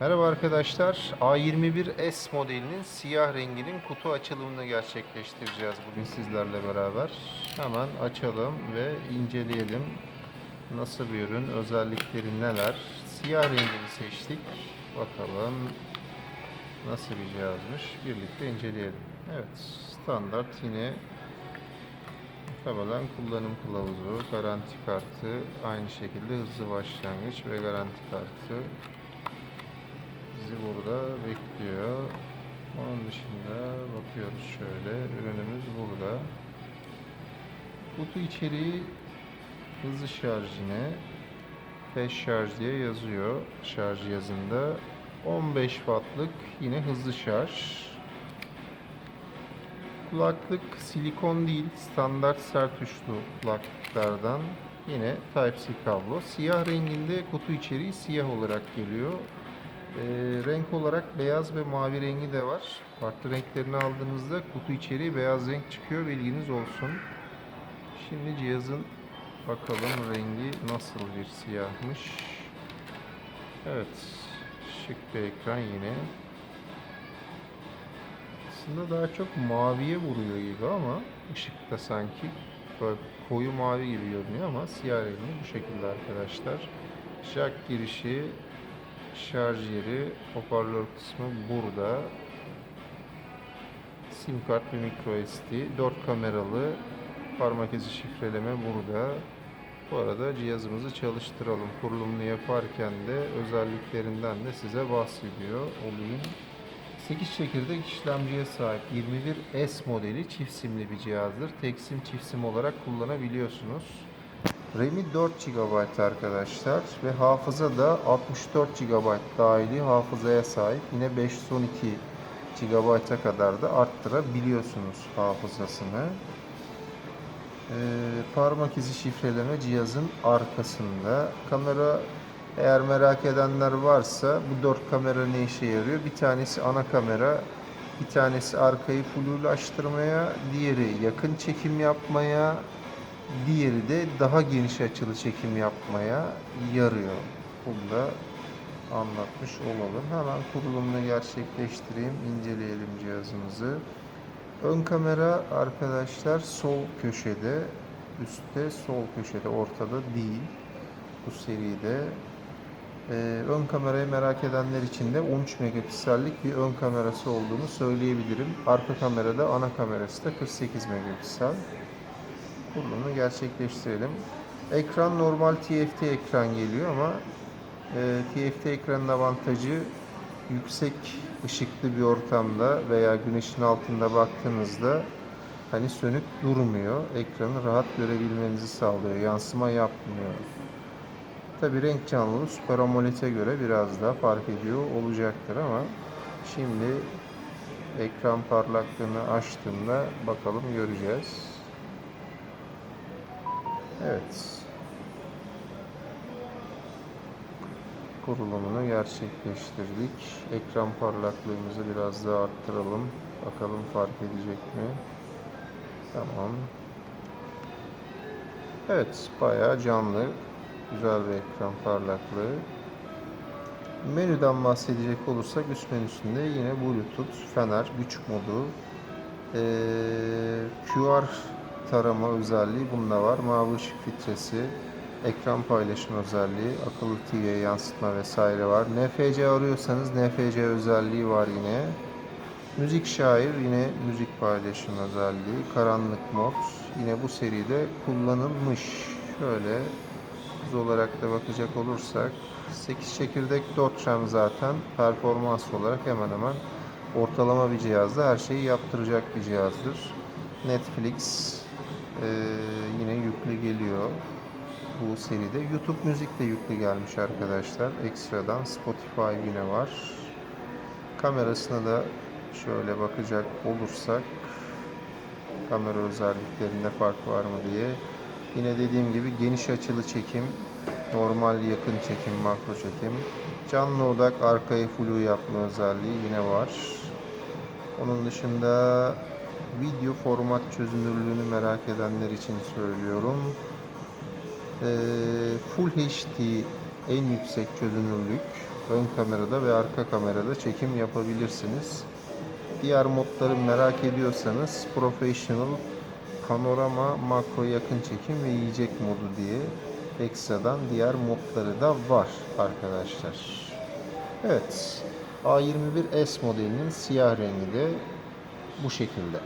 Merhaba arkadaşlar. A21S modelinin siyah renginin kutu açılımını gerçekleştireceğiz bugün sizlerle beraber. Hemen açalım ve inceleyelim. Nasıl bir ürün, özellikleri neler? Siyah rengini seçtik. Bakalım nasıl bir cihazmış. Birlikte inceleyelim. Evet, standart yine muhtemelen kullanım kılavuzu, garanti kartı, aynı şekilde hızlı başlangıç ve garanti kartı burada bekliyor. Onun dışında bakıyoruz şöyle. Ürünümüz burada. Kutu içeriği hızlı şarj yine. Fast şarj diye yazıyor şarj yazında. 15 wattlık yine hızlı şarj. Kulaklık silikon değil, standart sert uçlu kulaklıklardan. Yine Type-C kablo. Siyah renginde kutu içeriği siyah olarak geliyor. Ee, renk olarak beyaz ve mavi rengi de var. Farklı renklerini aldığınızda kutu içeriği beyaz renk çıkıyor bilginiz olsun. Şimdi cihazın bakalım rengi nasıl bir siyahmış. Evet, şık bir ekran yine. Aslında daha çok maviye vuruyor gibi ama ışıkta sanki böyle koyu mavi gibi görünüyor ama siyah rengi bu şekilde arkadaşlar. Jack girişi şarj yeri, hoparlör kısmı burada. Sim kart ve micro SD, 4 kameralı parmak izi şifreleme burada. Bu arada cihazımızı çalıştıralım. Kurulumunu yaparken de özelliklerinden de size bahsediyor olayım. 8 çekirdek işlemciye sahip 21S modeli çift simli bir cihazdır. Tek sim çift sim olarak kullanabiliyorsunuz. RAM'i 4 GB arkadaşlar ve hafıza da 64 GB dahili hafızaya sahip. Yine 512 GB'a kadar da arttırabiliyorsunuz hafızasını. Ee, parmak izi şifreleme cihazın arkasında. Kamera eğer merak edenler varsa bu dört kamera ne işe yarıyor? Bir tanesi ana kamera, bir tanesi arkayı flulaştırmaya, diğeri yakın çekim yapmaya, diğeri de daha geniş açılı çekim yapmaya yarıyor. Bunu da anlatmış olalım. Hemen kurulumunu gerçekleştireyim, inceleyelim cihazımızı. Ön kamera arkadaşlar sol köşede, üstte sol köşede, ortada değil. Bu seride. Ee, ön kamerayı merak edenler için de 13 megapiksellik bir ön kamerası olduğunu söyleyebilirim. Arka kamerada ana kamerası da 48 megapiksel. Kurulumunu gerçekleştirelim. Ekran normal TFT ekran geliyor ama e, TFT ekranın avantajı yüksek ışıklı bir ortamda veya güneşin altında baktığınızda hani sönük durmuyor. Ekranı rahat görebilmenizi sağlıyor. Yansıma yapmıyor. Tabi renk canlılığı Super AMOLED'e göre biraz daha fark ediyor olacaktır ama şimdi ekran parlaklığını açtığımda bakalım göreceğiz. Evet. Kurulumunu gerçekleştirdik. Ekran parlaklığımızı biraz daha arttıralım. Bakalım fark edecek mi? Tamam. Evet, bayağı canlı. Güzel bir ekran parlaklığı. Menüden bahsedecek olursak üst menüsünde yine Bluetooth, fener, güç modu, ee, QR tarama özelliği bunda var. Mavi ışık filtresi, ekran paylaşım özelliği, akıllı TV'ye yansıtma vesaire var. NFC arıyorsanız NFC özelliği var yine. Müzik şair yine müzik paylaşım özelliği. Karanlık mod yine bu seride kullanılmış. Şöyle hız olarak da bakacak olursak 8 çekirdek 4 RAM zaten performans olarak hemen hemen ortalama bir cihazda her şeyi yaptıracak bir cihazdır. Netflix ee, yine yüklü geliyor bu seride. YouTube müzik de yüklü gelmiş arkadaşlar. Ekstradan Spotify yine var. Kamerasına da şöyle bakacak olursak kamera özelliklerinde fark var mı diye. Yine dediğim gibi geniş açılı çekim, normal yakın çekim, makro çekim. Canlı odak arkayı flu yapma özelliği yine var. Onun dışında video format çözünürlüğünü merak edenler için söylüyorum. Ee, Full HD en yüksek çözünürlük. ön kamerada ve arka kamerada çekim yapabilirsiniz. Diğer modları merak ediyorsanız Professional, Panorama, Makro yakın çekim ve yiyecek modu diye ekstradan diğer modları da var arkadaşlar. Evet, A21S modelinin siyah rengi de bu şekilde.